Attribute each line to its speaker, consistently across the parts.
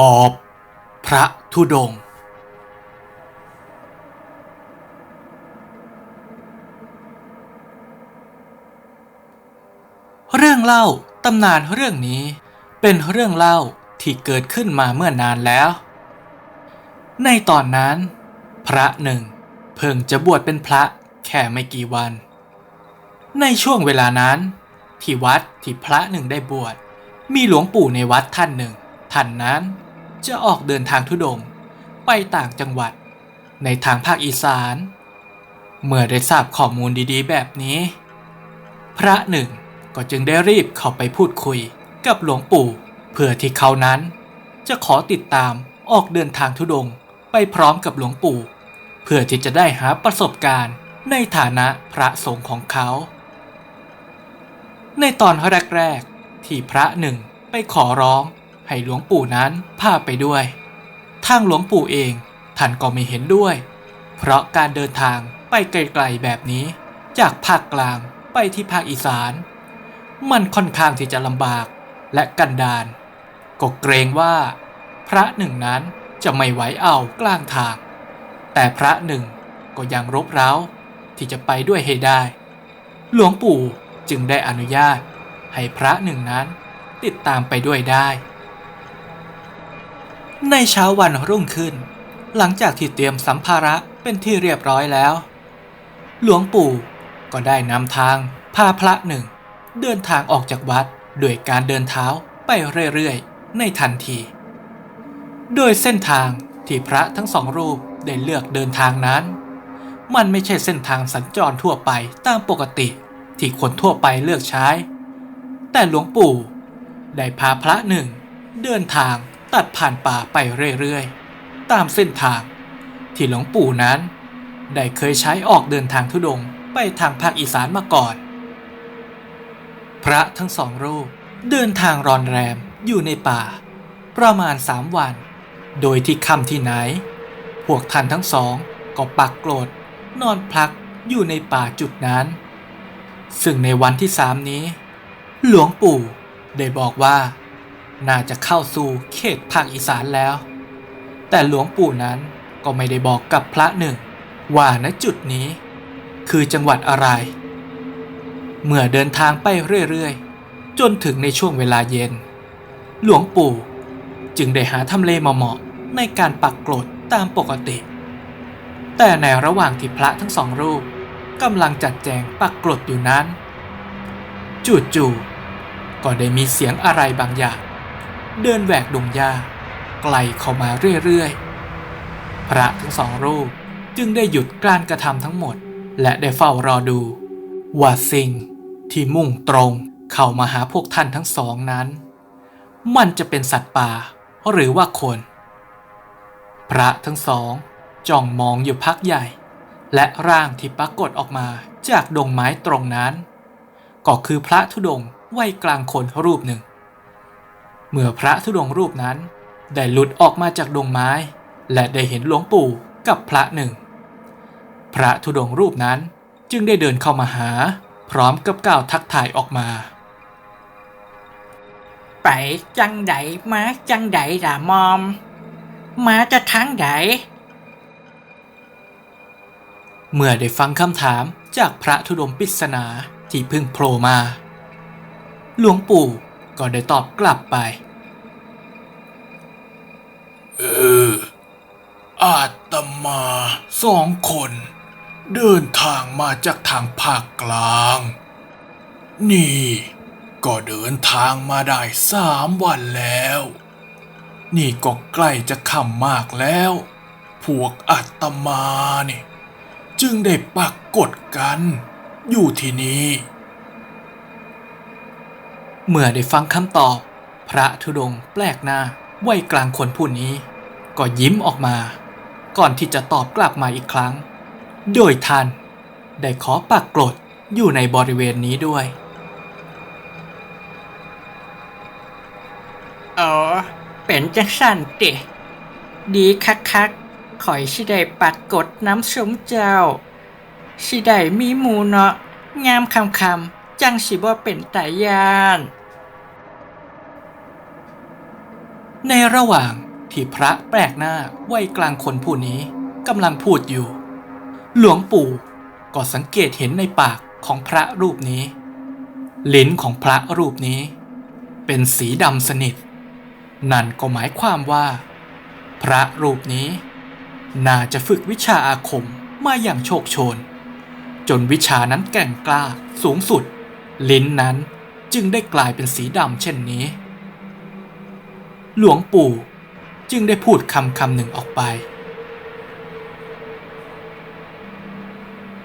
Speaker 1: ปอบ พระธุดง เรื่องเล่าตำนานเรื่องนี้เป็นเรื่องเล่าที่เกิดขึ้นมาเมื่อนานแล้ว ในตอนนั้น พระหนึ่ง เพิ่งจะบวชเป็นพระแค่ไม่กี่วัน ในช่วงเวลานั้น ที่วัดที่พระหนึ่งได้บวชมีหลวงปู่ในวัดท่านหนึ่งท่านนั้น จะออกเดินทางธุดงไปต่างจังหวัด ในทางภาคอีสาน เมื่อได้ทราบข้อมูลดีๆ แบบนี้ พระหนึ่งก็จึงได้รีบเข้าไปพูดคุยกับหลวงปู่ เพื่อที่เขานั้น จะขอติดตามออกเดินทางธุดงไปพร้อมกับหลวงปู่ เพื่อที่จะได้หาประสบการณ์ในฐานะพระสงฆ์ของเขา ในตอนแรกๆที่พระหนึ่งไปขอร้อง ให้หลวงปู่นั้นพาไปด้วย ทางหลวงปู่เองท่านก็ไม่เห็นด้วย เพราะการเดินทางไปไกลๆแบบนี้ จากภาคกลางไปที่ภาคอีสาน มันค่อนข้างที่จะลำบากและกันดานก็เกรงว่า พระหนึ่งนั้นจะไม่ไหวเอากลางทาง แต่พระหนึ่งก็ยังรบเร้าที่จะไปด้วยให้ได้ หลวงปู่จึงได้อนุญาตให้พระหนึ่งนั้นติดตามไปด้วยได้ ในเช้าวันรุ่งขึ้น หลังจากที่เตรียมสัมภาระเป็นที่เรียบร้อยแล้ว หลวงปู่ก็ได้นำทางพาพระหนึ่ง เดินทางออกจากวัดด้วยการเดินเท้าไปเรื่อยๆ ในทันที โดยเส้นทางที่พระทั้งสองรูปได้เลือกเดินทางนั้น มันไม่ใช่เส้นทางสัญจรทั่วไปตามปกติที่คนทั่วไปเลือกใช้ แต่หลวงปู่ได้พาพระหนึ่ง เดินทาง ตัดผ่านป่าไปเรื่อยๆ ตามเส้นทางที่หลวงปู่นั้น ได้เคยใช้ออกเดินทางทุดงไปทางภาคอีสานมาก่อน พระทั้งสองรูปเดินทางรอนแรมอยู่ในป่า ประมาณสามวัน โดยที่ค่ำที่ไหน พวกท่านทั้งสองก็ปักโกรธนอนพักอยู่ในป่าจุดนั้น ซึ่งในวันที่สามนี้ หลวงปู่ได้บอกว่า น่าจะเข้าสู่เขตภาคอีสานแล้ว แต่หลวงปู่นั้นก็ไม่ได้บอกกับพระหนึ่ง ว่าณจุดนี้ คือจังหวัดอะไร เมื่อเดินทางไปเรื่อยๆ จนถึงในช่วงเวลาเย็น หลวงปู่จึงได้หาทำเลเหมาะๆในการปักกรดตามปกติ แต่ในระหว่างที่พระทั้งสองรูปกำลังจัดแจงปักกรดอยู่นั้น จู่ๆก็ได้มีเสียงอะไรบางอย่าง เดินแหวกดงหญ้าไกลเข้ามาเรื่อยๆ พระทั้งสองรูปจึงได้หยุดการกระทำทั้งหมด และได้เฝ้ารอดู ว่าสิ่งที่มุ่งตรงเข้ามาหาพวกท่านทั้งสองนั้น มันจะเป็นสัตว์ป่าหรือว่าคน พระทั้งสองจ้องมองอยู่พักใหญ่ และร่างที่ปรากฏออกมาจากดงไม้ตรงนั้น ก็คือพระธุดงค์วัยกลางคนรูปหนึ่ง เมื่อพระธุดงค์รูปนั้น ได้หลุดออกมาจากดงไม้ และได้เห็นหลวงปู่กับพระหนึ่ง พระธุดงค์รูปนั้นจึงได้เดินเข้ามาหา พร้อมกับกล่าวทักทายออกมา
Speaker 2: ไปจังไดมาจังไดล่ะมอม มาจะทั้งได
Speaker 1: เมื่อได้ฟังคำถามจากพระธุดงค์ปริศนาที่เพิ่งโผล่มา หลวงปู่ ก็ได้ตอบกลับไป
Speaker 3: เออ อาตมาสองคน เดินทางมาจากทางภาคกลาง นี่ ก็เดินทางมาได้สามวันแล้ว นี่ก็ใกล้จะค่ำมากแล้ว พวกอาตมาเนี่ยจึงได้ปักกดกัน อยู่ที่นี่
Speaker 1: เมื่อได้ฟังคำตอบ พระธุดงค์แปลกหน้าวัยกลางคนผู้นี้ ก็ยิ้มออกมา ก่อนที่จะตอบกลับมาอีกครั้ง โดยท่านได้ขอปักกรดอยู่ในบริเวณนี้ด้วย
Speaker 2: อ๋อ เป็นจังสั่นติ ดีคักคักๆข่อยสิได้ปักกดน้ำสมเจ้า สิได้มีหมูเนาะงามคำคำจังสิบ่เป็นตายาน
Speaker 1: ในระหว่างที่พระแปลกหน้าวัยกลางคนผู้นี้กำลังพูดอยู่ หลวงปู่ก็สังเกตเห็นในปากของพระรูปนี้ ลิ้นของพระรูปนี้ เป็นสีดำสนิท นั่นก็หมายความว่า พระรูปนี้ น่าจะฝึกวิชาอาคมมาอย่างโชคโชน จนวิชานั้นแก่งกล้าสูงสุด ลิ้นนั้นจึงได้กลายเป็นสีดำเช่นนี้ หลวงปู่จึงได้พูดคำคำหนึ่งออกไป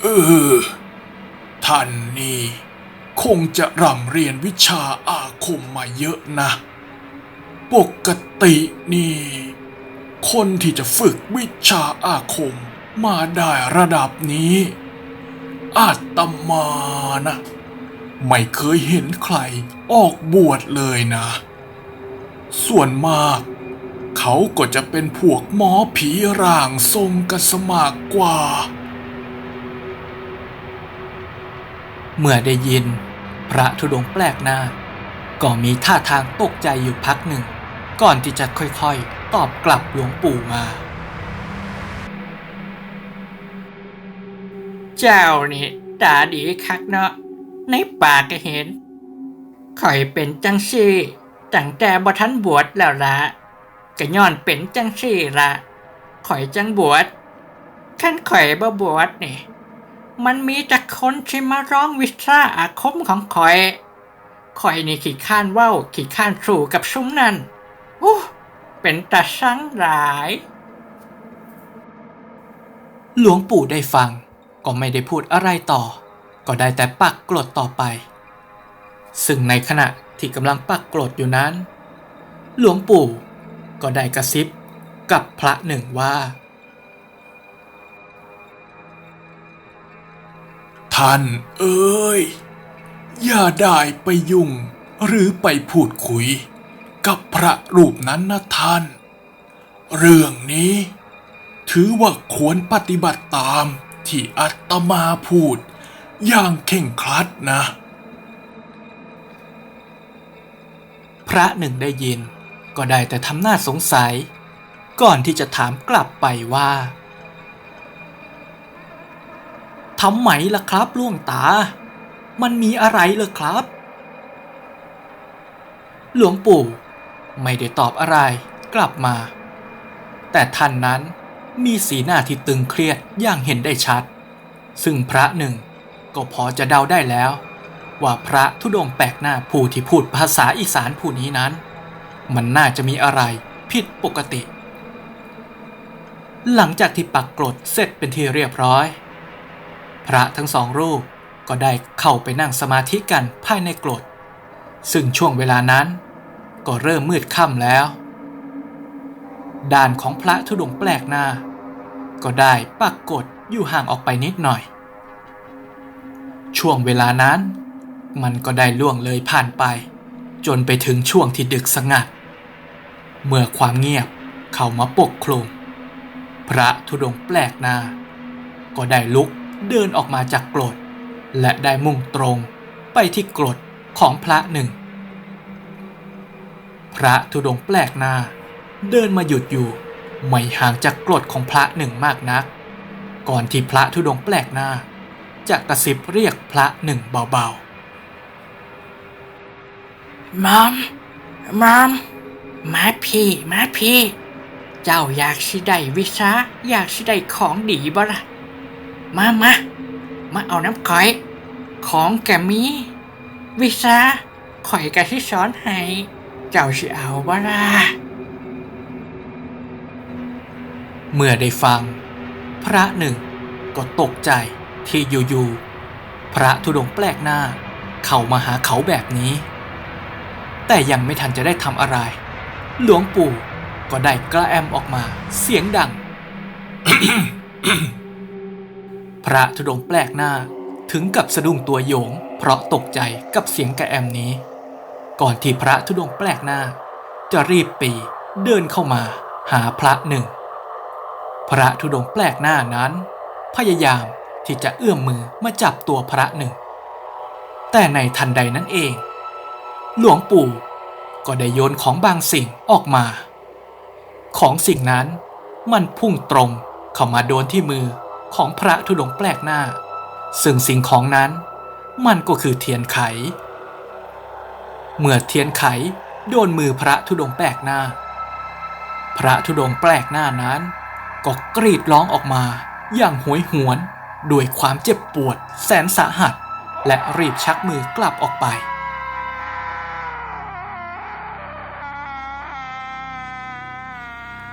Speaker 3: เออท่านนี่คงจะร่ำเรียนวิชาอาคมมาเยอะนะ ปกตินี่ คนที่จะฝึกวิชาอาคมมาได้ระดับนี้ อาตมานะ ไม่เคยเห็นใครออกบวชเลยนะ ส่วนมาก เขาก็จะเป็นพวกหมอผีร่างทรงกันสมากกว่า
Speaker 1: เมื่อได้ยิน พระธุดงค์แปลกหน้า ก็มีท่าทางตกใจอยู่พักหนึ่ง ก่อนที่จะค่อยๆ ตอบกลับหลวงปู่มา
Speaker 2: เจ้านี่ตาดีคักเนาะในป่ากก็เห็นข่อยเป็นจังซี่ ตั้งแต่บ่ทันบวชแล้วละก็ย้อนเป็นจังซี่ละข่อยจังบวชขั้นข่อยบ่บวชนี่ มันมีแต่คนที่มาร้องวิชาอาคมของข่อย ข่อยนี่ขี้ข้านเว้าขี้ข้านสู่กับซุ้มนั่นอู้เป็นตาสังหลาย
Speaker 1: หลวงปู่ได้ฟังก็ไม่ได้พูดอะไรต่อ ก็ได้แต่ปักกรดต่อไป ซึ่งในขณะ ที่กำลังปักกรดอยู่นั้น หลวงปู่ก็ได้กระซิบกับพระหนึ่งว่า
Speaker 3: ท่านเอ้ย อย่าได้ไปยุ่งหรือไปพูดคุย กับพระรูปนั้นนะท่าน เรื่องนี้ ถือว่าควรปฏิบัติตามที่อัตมาพูด อย่างเข่งครัดนะ
Speaker 1: ระหนึ่งได้ยิน ก็ได้แต่ทำหน้าสงสัย ก่อนที่จะถามกลับไปว่าทำไหมล่ะครับล่วงตา มันมีอะไรเหรอครับ หลวงปู่ไม่ได้ตอบอะไรกลับมา แต่ท่านนั้นมีสีหน้าที่ตึงเครียดอย่างเห็นได้ชัด ซึ่งพระหนึ่งก็พอจะเดาได้แล้ว ว่าพระธุดงค์แปลกหน้าผู้ที่พูดภาษาอีสานผู้นี้นั้น มันน่าจะมีอะไรผิดปกติ หลังจากที่ปักกรดเสร็จเป็นที่เรียบร้อย พระทั้งสองรูปก็ได้เข้าไปนั่งสมาธิกันภายในกรด ซึ่งช่วงเวลานั้น ก็เริ่มมืดค่ำแล้ว ด้านของพระธุดงค์แปลกหน้า ก็ได้ปักกดอยู่ห่างออกไปนิดหน่อย ช่วงเวลานั้น มันก็ได้ล่วงเลยผ่านไป จนไปถึงช่วงที่ดึกสงัด เมื่อความเงียบเข้ามาปกคลุมพระธุดงค์แปลกหน้า ก็ได้ลุกเดินออกมาจากกรด และได้มุ่งตรงไปที่กรดของพระหนึ่ง พระธุดงค์แปลกหน้า เดินมาหยุดอยู่ไม่ห่างจากกรดของพระหนึ่งมากนัก ก่อนที่พระธุดงค์แปลกหน้าจะกระซิบเรียกพระหนึ่งเบา
Speaker 2: มอมมอมมาพี่มาพี่ เจ้าอยากสิได้วิชาอยากสิได้ของดีบ่ล่ะ มามามาเอาน้ำข่อย ของแกมี วิชาข่อยกะที่สอนให้ เจ้าสิเอาบ่ล่ะ
Speaker 1: เมื่อได้ฟัง พระหนึ่งก็ตกใจที่อยู่ๆพระธุดงแปลกหน้า เข้ามาหาเขาแบบนี้ แต่ยังไม่ทันจะได้ทำอะไร หลวงปู่ก็ได้กระแอมออกมาเสียงดัง พระธุดงค์แปลกหน้าถึงกับสะดุ้งตัวโยง เพราะตกใจกับเสียงกระแอมนี้ ก่อนที่พระธุดงค์แปลกหน้า จะรีบปีเดินเข้ามาหาพระหนึ่ง พระธุดงค์แปลกหน้านั้น พยายามที่จะเอื้อมมือมาจับตัวพระหนึ่ง แต่ในทันใดนั้นเอง หลวงปู่ ก็ได้โยนของบางสิ่งออกมา ของสิ่งนั้นมันพุ่งตรงเข้ามาโดนที่มือของพระธุดงแปลกหน้า ซึ่งสิ่งของนั้นมันก็คือเทียนไข เมื่อเทียนไขโดนมือพระธุดงแปลกหน้า พระธุดงแปลกหน้านั้น ก็กรีดร้องออกมาอย่างหวยหวนด้วยความเจ็บปวดแสนสาหัส และรีบชักมือกลับออกไป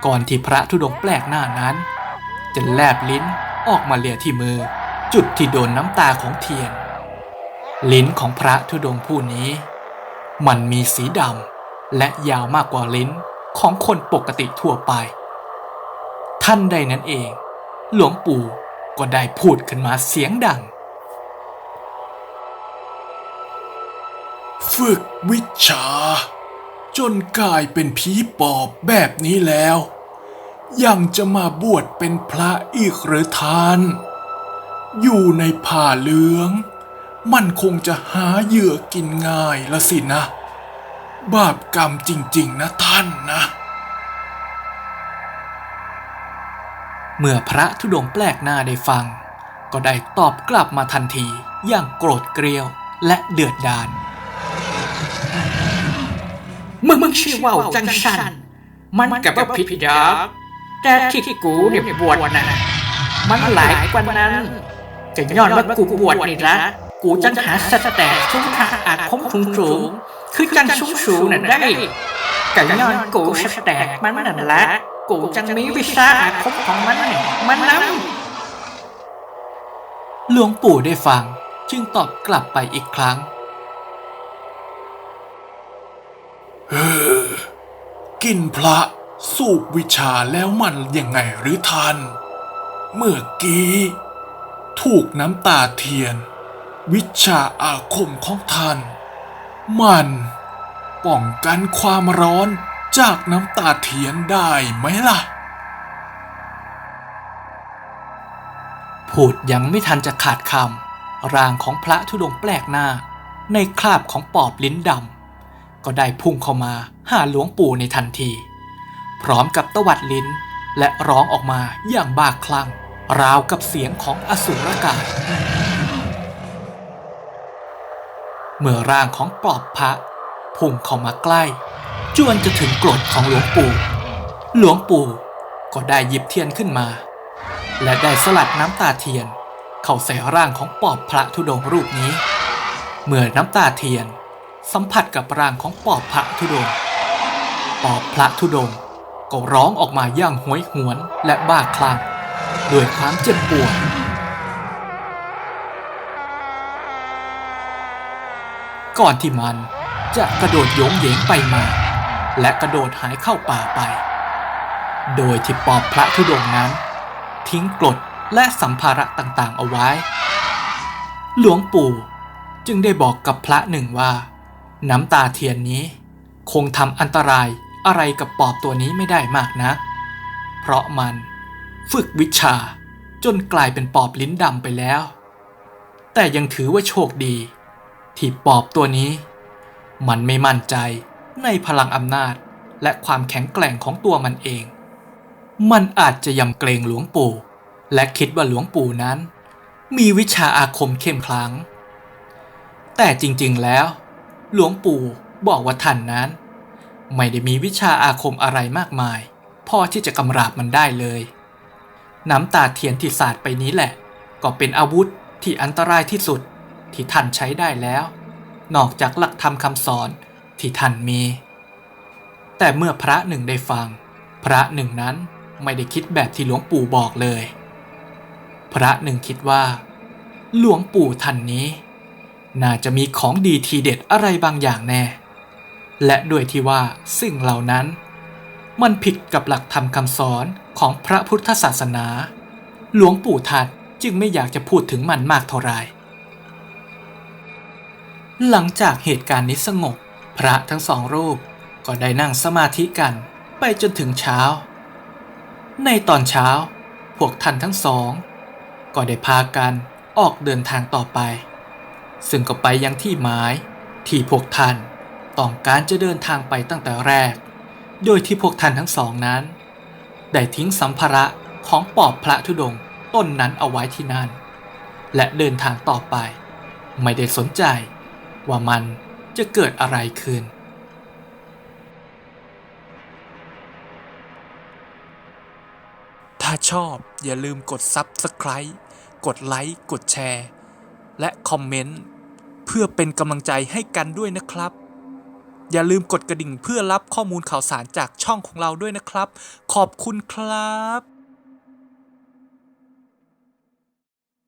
Speaker 1: ก่อนที่พระธุดงแปลกหน้านั้น จะแลบลิ้นออกมาเลียที่มือ จุดที่โดนน้ำตาของเทียน ลิ้นของพระธุดงผู้นี้ มันมีสีดำและยาวมากกว่าลิ้นของคนปกติทั่วไป ท่านใดนั้นเอง หลวงปู่ก็ได้พูดขึ้นมาเสียงดัง
Speaker 3: ฝึกวิชา จนกลายเป็นผีปอบแบบนี้แล้ว ยังจะมาบวชเป็นพระอีกหรือทาน อยู่ในผ่าเหลือง มันคงจะหาเหยื่อกินง่ายละสินะ บาปกรรมจริง ๆ นะท่านนะ
Speaker 1: เมื่อพระธุดงค์แปลกหน้าได้ฟัง ก็ได้ตอบกลับมาทันทีอย่างโกรธเกรียวและเดือดดาล
Speaker 2: มึงมึงชื่อว่าจังสัน มันกับว่าผิดดอก แต่ที่กูเนี่ยบวชนะมันหลายกว่านั้นก็ย้อนว่ากูบวชนี่ละกูจังหาสแตกชุ่มทาอาคมสูงสูงคือจังสูงสูงๆน่ะได้ก็ย้อนกูสแตกมันนั่นละกูจังมีวิชาอาคมของมันนี่มันนำ
Speaker 1: หลวงปู่ได้ฟังจึงตอบกลับไปอีกครั้ง
Speaker 3: กินพระ สูบวิชาแล้วมันยังไงหรือท่าน เมื่อกี้ ถูกน้ำตาเทียน วิชาอาคมของท่าน มันป้องกันความร้อนจากน้ำตาเทียนได้ไหมล่ะ
Speaker 1: พูดยังไม่ทันจะขาดคำร่างของพระธุดงค์แปลกหน้า ในคราบของปอบลิ้นดำก็ได้พุ่งเข้ามาหาหลวงปู่ในทันที พร้อมกับตวัดลิ้น และร้องออกมาอย่างบ้าคลั่ง ราวกับเสียงของอสูรกาย เมื่อร่างของปอบพระพุ่งเข้ามาใกล้ จวนจะถึงกรดของหลวงปู่ หลวงปู่ก็ได้หยิบเทียนขึ้นมา และได้สลัดน้ำตาเทียน เข้าใส่ร่างของปอบพระธุดงรูปนี้ เมื่อน้ำตาเทียนสัมผัสกับร่างของปอบพระธุดง ปอบพระธุดง ก็ร้องออกมาอย่างหวยหวนและบ้าคลั่งด้วยความเจ็บปวด ก่อนที่มันจะกระโดดโยงเหยงไปมา และกระโดดหายเข้าป่าไป โดยที่ปอบพระธุดงค์นั้น ทิ้งกรดและสัมภาระต่างๆเอาไว้ หลวงปู่จึงได้บอกกับพระหนึ่งว่า น้ำตาเทียนนี้ คงทำอันตราย อะไรกับปอบตัวนี้ไม่ได้มากนัก เพราะมันฝึกวิชาจนกลายเป็นปอบลิ้นดำไปแล้ว แต่ยังถือว่าโชคดี ที่ปอบตัวนี้ มันไม่มั่นใจในพลังอำนาจและความแข็งแกร่งของตัวมันเอง มันอาจจะยำเกรงหลวงปู่ และคิดว่าหลวงปู่นั้น มีวิชาอาคมเข้มขลัง แต่จริงๆแล้ว หลวงปู่บอกว่าท่านนั้น ไม่ได้มีวิชาอาคมอะไรมากมาย พอที่จะกำราบมันได้เลย น้ำตาเทียนที่สาดไปนี้แหละ ก็เป็นอาวุธที่อันตรายที่สุดที่ท่านใช้ได้แล้ว นอกจากหลักธรรมคำสอนที่ท่านมี แต่เมื่อพระหนึ่งได้ฟัง พระหนึ่งนั้นไม่ได้คิดแบบที่หลวงปู่บอกเลย พระหนึ่งคิดว่า หลวงปู่ท่านนี้ น่าจะมีของดีทีเด็ดอะไรบางอย่างแน่ และด้วยที่ว่าสิ่งเหล่านั้น มันผิดกับหลักธรรมคำสอนของพระพุทธศาสนา หลวงปู่ทัดจึงไม่อยากจะพูดถึงมันมากเท่าไรหลังจากเหตุการณ์นี้สงบ พระทั้งสองรูปก็ได้นั่งสมาธิกันไปจนถึงเช้า ในตอนเช้า พวกท่านทั้งสอง ก็ได้พากันออกเดินทางต่อไป ซึ่งก็ไปยังที่หมายที่พวกท่าน ต้องการจะเดินทางไปตั้งแต่แรก โดยที่พวกท่านทั้งสองนั้น ได้ทิ้งสัมภาระของปอบพระธุดงค์ต้นนั้นเอาไว้ที่นั่น และเดินทางต่อไป ไม่ได้สนใจว่ามันจะเกิดอะไรขึ้นถ้าชอบอย่าลืมกด Subscribe กดไลค์กดแชร์ และคอมเมนต์ เพื่อเป็นกำลังใจให้กันด้วยนะครับ อย่าลืมกดกระดิ่งเพื่อรับข้อมูลข่าวสารจากช่องของเราด้วยนะครับ ขอบคุณครับ